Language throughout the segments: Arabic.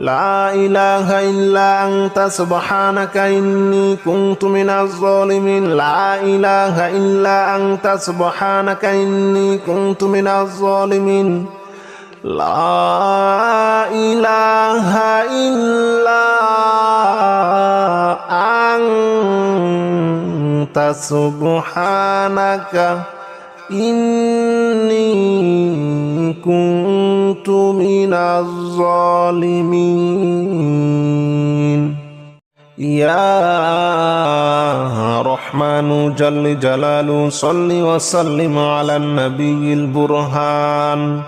لا إله إلا أنت سبحانك إني كنت من الظالمين لا إله إلا أنت سبحانك إني كنت من الظالمين لا إله إلا أنت سبحانك إني كنت من الظالمين. يا رحمن جل جلاله صل وسلم على النبي البرهان.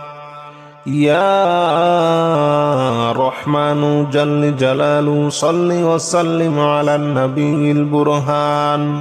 يا رحمن جل جلاله صل وسلم على النبي البرهان.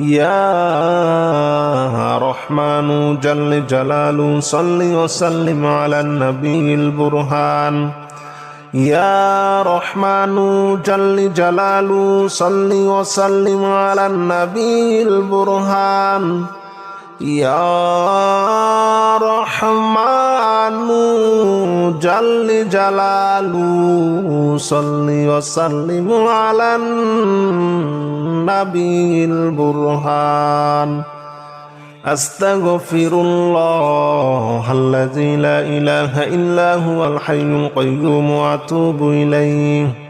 يا رحمن جل جلاله صل وسلم على النبي البرهان. يا رحمن جل جلاله صل وسلم على النبي البرهان. يا رحمن جل جلاله صل وسلم على النبي البرهان أستغفر الله الذي لا إله إلا هو الحي القيوم وأتوب إليه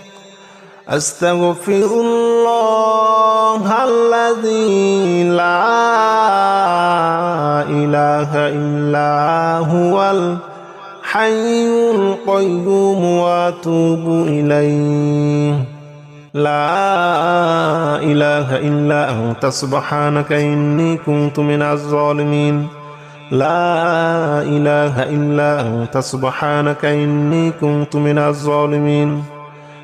أستغفر الله الذي لا إله إلا هو الحي القيوم وأتوب إليه. لا إله إلا أنت سبحانك إني كنت من الظالمين. لا إله إلا أنت سبحانك إني كنت من الظالمين.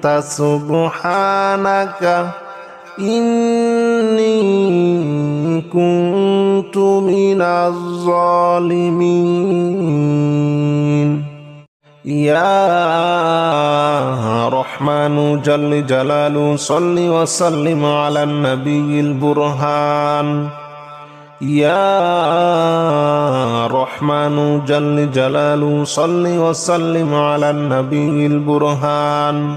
أنت سبحانك إني كنت من الظالمين. يا رحمن جل جلاله صل وسلم على النبي البرهان. يا رحمن جل جلاله صل وسلم على النبي البرهان.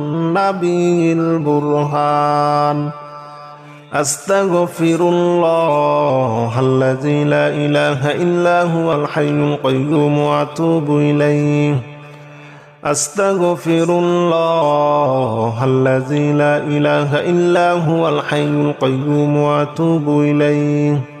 البرهان أستغفر الله الذي لا إله إلا هو الحي القيوم وأتوب إليه. أستغفر الله الذي لا إله إلا هو الحي القيوم وأتوب إليه.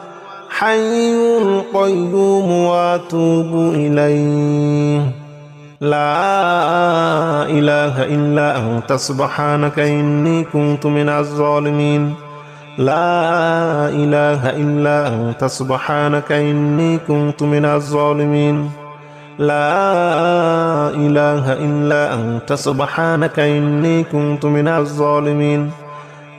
القيوم وأتوب إليه. لا إله إلا أنت سبحانك إني كنت من الظالمين. لا إله إلا أنت سبحانك إني كنت من الظالمين. لا إله إلا أنت سبحانك إني كنت من الظالمين.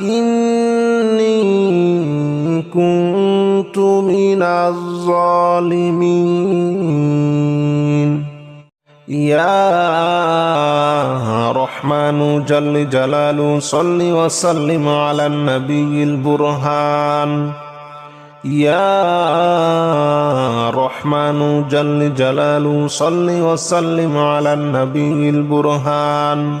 إني كنت من الظالمين. يا رحمن جل جلاله صل وسلم على النبي البرهان. يا رحمن جل جلاله صل وسلم على النبي البرهان.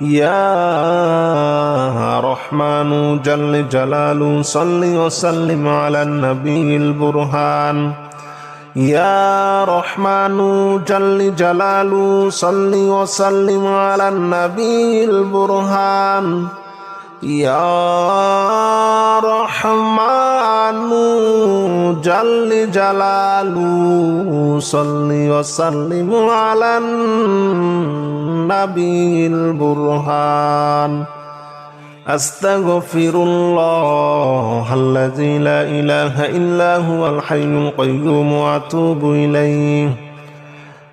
يا رحمن جل جلاله صل وسلم على النبي البرهان. يا رحمن جل جلاله صل وسلم على النبي البرهان. يا رحمن جل جلاله صل وسلم على النبي البرهان. أستغفر الله الذي لا إله إلا هو الحي القيوم وأتوب إليه.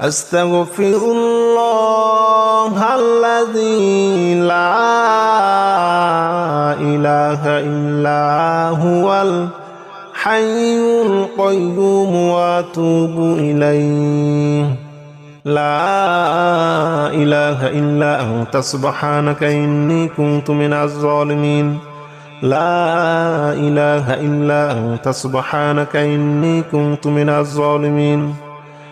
أستغفر الله الذي لا إله إلا هو الحي القيوم وأتوب إليه. لا إله إلا أنت. سبحانك إني كنت من الظالمين. لا إله إلا أنت. سبحانك إني كنت من الظالمين.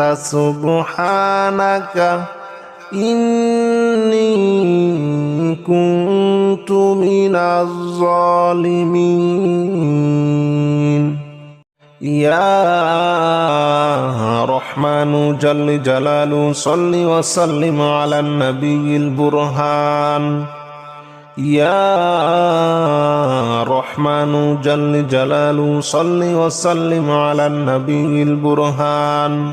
سبحانك إني كنت من الظالمين. يا رحمن جل جلاله صل وسلم على النبي البرهان. يا رحمن جل جلاله صل وسلم على النبي البرهان.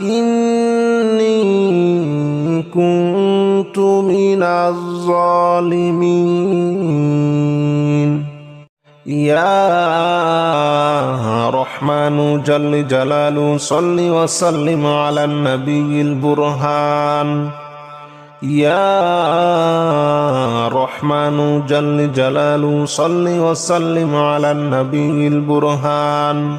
إني كنت من الظالمين. يا رحمن جل جلاله صل وسلم على النبي البرهان. يا رحمن جل جلاله صل وسلم على النبي البرهان.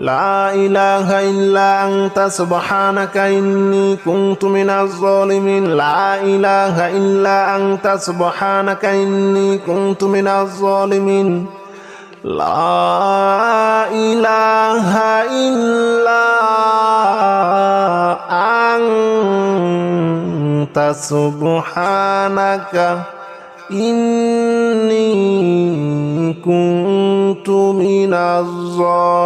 لا إله إلا أنت سبحانك إني كنت من الظالمين لا إله إلا أنت سبحانك إني كنت من الظالمين لا إله إلا أنت سبحانك إني كنت من الظالمين.